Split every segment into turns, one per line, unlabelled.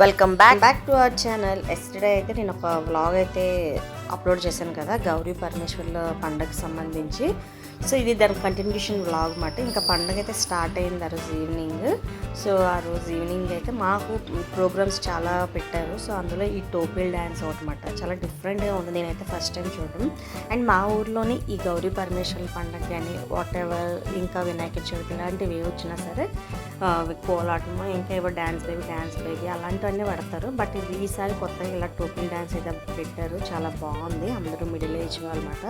Welcome back back to our channel yesterday అయితే నేను ఒక వ్లాగ్ అయితే అప్లోడ్ చేశాను కదా గౌరీ పరమేశ్వర్ల పండగకి సంబంధించి. సో ఇది దాని కంటిన్యూషన్ వ్లాగ్ మాట. ఇంకా పండగ అయితే స్టార్ట్ అయింది ఆ రోజు ఈవినింగ్ సో ఆ రోజు ఈవినింగ్ అయితే మాకు ప్రోగ్రామ్స్ చాలా పెట్టారు. సో అందులో ఈ టోపిల్ డ్యాన్స్ ఒకటి చాలా డిఫరెంట్గా ఉంది. నేనైతే ఫస్ట్ టైం చూడడం. అండ్ మా ఊర్లోనే ఈ గౌరీ పరమేశ్వరుల పండగ కానీ వాట్ ఎవర్ ఇంకా వినాయక చవితి ఇలాంటివి ఏ వచ్చినా సరే కోలాటము ఇంకా ఏవో డ్యాన్స్ బేబీ డ్యాన్స్ బేబీ అలాంటివన్నీ పెడతారు. బట్ ఇది ఈసారి కొత్తగా ఇలా టోపిల్ డ్యాన్స్ అయితే పెట్టారు. చాలా బాగుంది. అందరూ మిడిల్ ఏజ్ అనమాట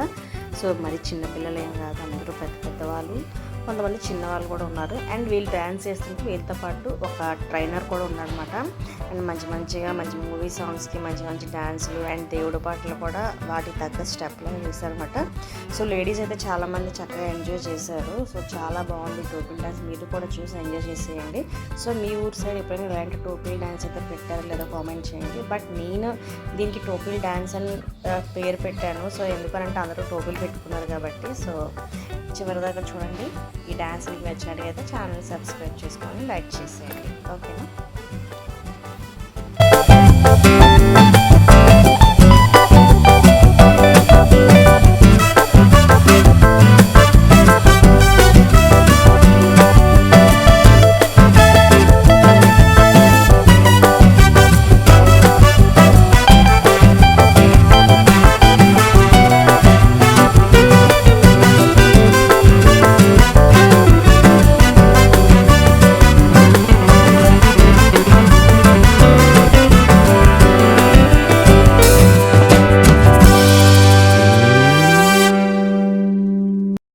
సో మరి చిన్నపిల్లలు ఏం కాదు అందరూ పెద్ద పెద్ద వాళ్ళు కొంతమంది చిన్నవాళ్ళు కూడా ఉన్నారు. అండ్ వీళ్ళు డ్యాన్స్ చేస్తుంటే వీళ్ళతో పాటు ఒక ట్రైనర్ కూడా ఉన్నారనమాట అండ్ మంచి మంచిగా మంచి మూవీ సాంగ్స్కి మంచి మంచి డ్యాన్సులు అండ్ దేవుడు పాటలు కూడా వాటికి తగ్గ స్టెప్లో వేశారనమాట సో లేడీస్ అయితే చాలామంది చక్కగా ఎంజాయ్ చేశారు. సో చాలా బాగుంది టోపిల్ డ్యాన్స్ మీరు కూడా చూసి ఎంజాయ్ చేసేయండి. సో మీ ఊరు సైడ్ ఎప్పుడైనా ఇలాంటి టోపిల్ డ్యాన్స్ అయితే పెట్టారు లేదో కామెంట్ చేయండి. బట్ నేను దీనికి టోపిల్ డ్యాన్స్ అని పేరు పెట్టాను. సో ఎందుకనంటే అందరూ టోపిల్ పెట్టుకున్నారు కాబట్టి. సో చివరిదాకా చూడండి. ఈ డ్యాన్స్ మీకు నచ్చినట్టుగా అయితే ఛానల్ సబ్స్క్రైబ్ చేసుకొని లైక్ చేసేయండి. ఓకేనా?